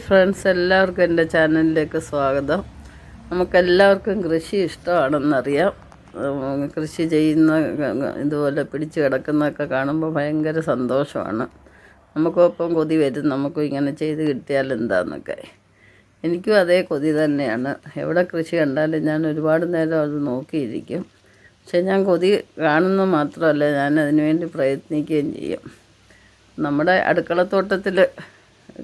Friends എല്ലാവർക്കും എന്റെ ചാനലിലേക്ക് സ്വാഗതം. നമുക്കെല്ലാവർക്കും കൃഷി ഇഷ്ടമാണെന്നറിയാം. കൃഷി ചെയ്യുന്ന ഇതുപോലെ പിടിച്ച് കിടക്കുന്നതൊക്കെ കാണുമ്പോൾ ഭയങ്കര സന്തോഷമാണ്. നമുക്കൊപ്പം കൊതി വരും നമുക്കും ഇങ്ങനെ ചെയ്ത് കിട്ടിയാൽ എന്താന്നൊക്കെ. എനിക്കും അതേ കൊതി തന്നെയാണ്. എവിടെ കൃഷി കണ്ടാലും ഞാൻ ഒരുപാട് നേരം അത് നോക്കിയിരിക്കും. പക്ഷെ ഞാൻ കൊതി കാണുന്ന മാത്രമല്ല ഞാൻ അതിനുവേണ്ടി പ്രയത്നിക്കുകയും ചെയ്യും. നമ്മുടെ അടുക്കളത്തോട്ടത്തിൽ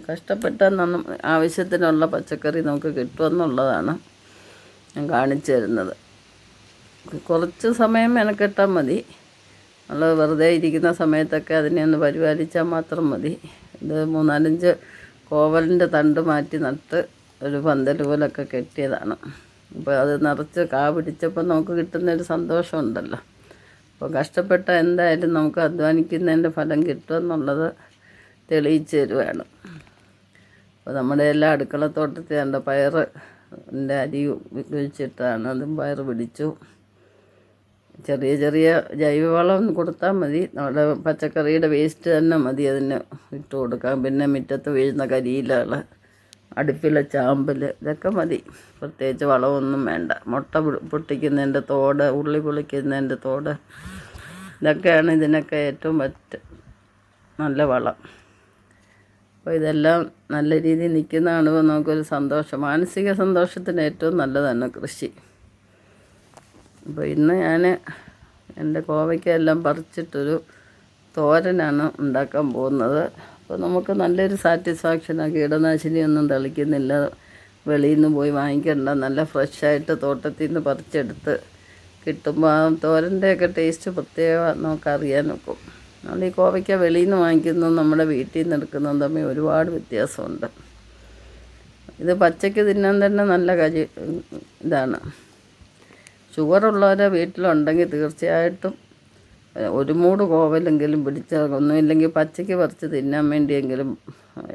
കഷ്ടപ്പെട്ട നന്ന ആവശ്യത്തിനുള്ള പച്ചക്കറി നമുക്ക് കിട്ടുമെന്നുള്ളതാണ് ഞാൻ കാണിച്ചു തരുന്നത്. കുറച്ച് സമയം മെനക്കെട്ടാൽ മതി. നമ്മൾ വെറുതെ ഇരിക്കുന്ന സമയത്തൊക്കെ അതിനെ ഒന്ന് പരിപാലിച്ചാൽ മാത്രം മതി. ഇത് മൂന്നാലഞ്ച് കോവലിന്റെ തണ്ട് മാറ്റി നട്ട് ഒരു പന്തൽ പോലൊക്കെ കെട്ടിയതാണ്. അപ്പോൾ അത് നിറച്ച് കാ പിടിച്ചപ്പോൾ നമുക്ക് കിട്ടുന്നൊരു സന്തോഷമുണ്ടല്ലോ. അപ്പോൾ കഷ്ടപ്പെട്ട എന്തായാലും നമുക്ക് അധ്വാനിക്കുന്നതിന്റെ ഫലം കിട്ടുമെന്നുള്ളത് തെളിയിച്ച് തരുവാണ് അപ്പോൾ നമ്മുടെ എല്ലാ അടുക്കളത്തോട്ടത്തിൽ കണ്ട? പയറ് ന്റെ അരി കുഴിച്ചിട്ടാണ് അതും പയർ പിടിച്ചു. ചെറിയ ചെറിയ ജൈവവളം കൊടുത്താൽ മതി. നമ്മുടെ പച്ചക്കറിയുടെ വേസ്റ്റ് തന്നെ മതി അതിന് ഇട്ട് കൊടുക്കാം പിന്നെ മുറ്റത്ത് വീഴുന്ന കരിയിലകൾ അടുപ്പിലെ ചാമ്പൽ ഇതൊക്കെ മതി. പ്രത്യേകിച്ച് വളമൊന്നും വേണ്ട. മുട്ട പൊട്ടിക്കുന്നതിന്റെ തോട് ഉള്ളി പൊളിക്കുന്നതിന്റെ തോട് ഇതൊക്കെയാണ് ഇതിനൊക്കെ ഏറ്റവും പറ്റ നല്ല വളം. അപ്പോൾ ഇതെല്ലാം നല്ല രീതിയിൽ നിൽക്കുന്ന നമുക്കൊരു സന്തോഷം. മാനസിക സന്തോഷത്തിന് ഏറ്റവും നല്ലതാണ് കൃഷി. അപ്പോൾ ഇന്ന് ഞാൻ എന്റെ കോവയ്ക്കെല്ലാം പറിച്ചിട്ടൊരു തോരനാണ് ഉണ്ടാക്കാൻ പോകുന്നത്. അപ്പോൾ നമുക്ക് നല്ലൊരു സാറ്റിസ്ഫാക്ഷനാണ് കീടനാശിനിയൊന്നും തളിക്കുന്നില്ല. വെളിയിൽ നിന്ന് പോയി വാങ്ങിക്കേണ്ട. നല്ല ഫ്രഷായിട്ട് തോട്ടത്തിൽ നിന്ന് പറിച്ചെടുത്ത് കിട്ടുമ്പോൾ ആ തോരന്റെയൊക്കെ ടേസ്റ്റ് പ്രത്യേകം നമുക്കറിയാൻ നോക്കും നമ്മൾ ഈ കോവയ്ക്ക വെളിയിൽ നിന്ന് വാങ്ങിക്കുന്നതും നമ്മുടെ വീട്ടിൽ നിന്ന് എടുക്കുന്നതും തമ്മിൽ ഒരുപാട് വ്യത്യാസമുണ്ട്. ഇത് പച്ചയ്ക്ക് തിന്നാൻ തന്നെ നല്ല കരി ഇതാണ്. ഷുഗറുള്ളവരെ വീട്ടിലുണ്ടെങ്കിൽ തീർച്ചയായിട്ടും ഒരു മൂട് കോവലെങ്കിലും പിടിച്ച ഒന്നുമില്ലെങ്കിൽ പച്ചയ്ക്ക് പറിച്ച് തിന്നാൻ വേണ്ടിയെങ്കിലും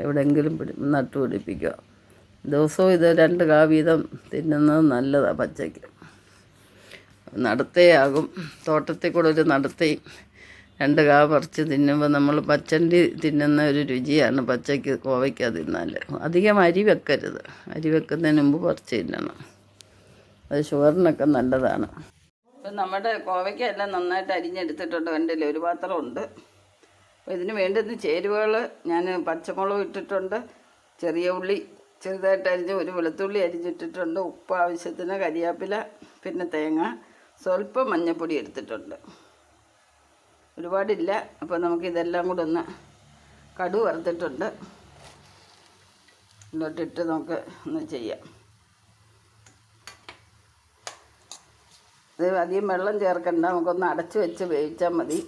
എവിടെയെങ്കിലും പിടി നട്ടു പിടിപ്പിക്കുക. ദിവസവും ഇത് രണ്ട് കാ വീതം തിന്നുന്നത് നല്ലതാണ് പച്ചയ്ക്ക്. നടത്തയാകും. തോട്ടത്തിൽ കൂടെ ഒരു നടത്തയും രണ്ട് കാ പറിച്ച് തിന്നുമ്പോൾ നമ്മൾ പച്ചണ്ടി തിന്നുന്ന ഒരു രുചിയാണ് പച്ചയ്ക്ക് കോവയ്ക്ക തിന്നാൽ അധികം അരി വെക്കരുത്. അരി വെക്കുന്നതിന് മുമ്പ് പറിച്ച് തിന്നണം. അത് ഷുഗറിനൊക്കെ നല്ലതാണ്. ഇപ്പം നമ്മുടെ കോവയ്ക്ക എല്ലാം നന്നായിട്ട് അരിഞ്ഞെടുത്തിട്ടുണ്ട് എന്റെ ഒരു പാത്രമുണ്ട്. അപ്പോൾ ഇതിന് വേണ്ടുന്ന ചേരുവകൾ ഞാൻ പച്ചമുളക് ഇട്ടിട്ടുണ്ട്. ചെറിയ ഉള്ളി ചെറുതായിട്ട് അരിഞ്ഞ് ഒരു വെളുത്തുള്ളി അരിഞ്ഞിട്ടിട്ടുണ്ട്. ഉപ്പ് ആവശ്യത്തിന് കരിയാപ്പില പിന്നെ തേങ്ങ സ്വല്പം മഞ്ഞൾപ്പൊടി എടുത്തിട്ടുണ്ട്. ഒരുപാടില്ല. അപ്പോൾ നമുക്ക് ഇതെല്ലാം കൂടെ ഒന്ന് കടു വറുത്തിട്ടുണ്ട്. ഇങ്ങോട്ടിട്ട് നമുക്ക് ഒന്ന് ചെയ്യാം. ഇത് അധികം വെള്ളം ചേർക്കണ്ട. നമുക്കൊന്ന് അടച്ചു വെച്ച് വേവിച്ചാൽ മതി.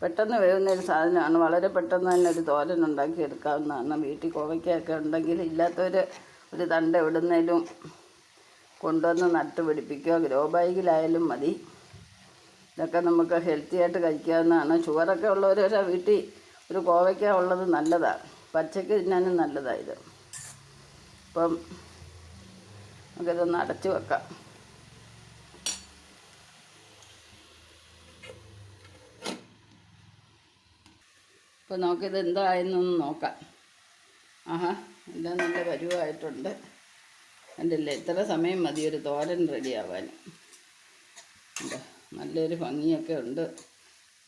പെട്ടെന്ന് വേവുന്ന ഒരു സാധനമാണ്. വളരെ പെട്ടെന്ന് തന്നെ ഒരു തോരൻ ഉണ്ടാക്കി എടുക്കാവുന്നതാണ്. വീട്ടിൽ കോവയ്ക്കൊക്കെ ഉണ്ടെങ്കിൽ ഇല്ലാത്തവർ ഒരു തണ്ട എവിടുന്നേലും കൊണ്ടുവന്ന് നട്ട് പിടിപ്പിക്കുക ഗ്രോ ബാഗിലായാലും മതി. ഇതൊക്കെ നമുക്ക് ഹെൽത്തി ആയിട്ട് കഴിക്കാവുന്നതാണ്. ഷുഗറൊക്കെ ഉള്ളവരൊരു വീട്ടിൽ ഒരു കോവയ്ക്ക ഉള്ളത് നല്ലതാണ് പച്ചക്ക് തിന്നാനും നല്ലതാണ് ഇത്. അപ്പം നമുക്കിതൊന്ന് അടച്ച് വെക്കാം. അപ്പോൾ നമുക്കിത് എന്തായെന്നൊന്ന് നോക്കാം. ആഹാ എല്ലാം നല്ല വരുവായിട്ടുണ്ട് കണ്ടില്ലേ ഇത്ര സമയം മതി ഒരു തോരൻ റെഡിയാവാൻ എന്താ നല്ലൊരു ഭംഗിയൊക്കെ ഉണ്ട്.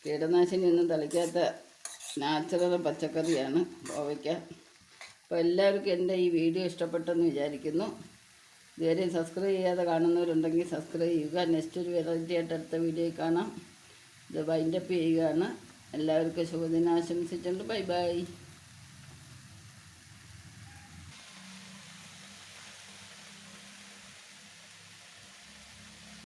കീടനാശിനി ഒന്നും തളിക്കാത്ത നാച്ചുറൽ പച്ചക്കറിയാണ് കോവയ്ക്ക അപ്പോൾ എല്ലാവർക്കും എന്റെ ഈ വീഡിയോ ഇഷ്ടപ്പെട്ടെന്ന് വിചാരിക്കുന്നു. ഇതുവരെ സബ്സ്ക്രൈബ് ചെയ്യാതെ കാണുന്നവരുണ്ടെങ്കിൽ സബ്സ്ക്രൈബ് ചെയ്യുക. നെക്സ്റ്റ് ഒരു വെറൈറ്റി ആയിട്ട് അടുത്ത വീഡിയോ കാണാം. ഇത് വൈൻഡപ്പ് ചെയ്യുകയാണ്. എല്ലാവർക്കും ശുഭദിനം ആശംസിച്ചുകൊണ്ട് ബൈ ബൈ.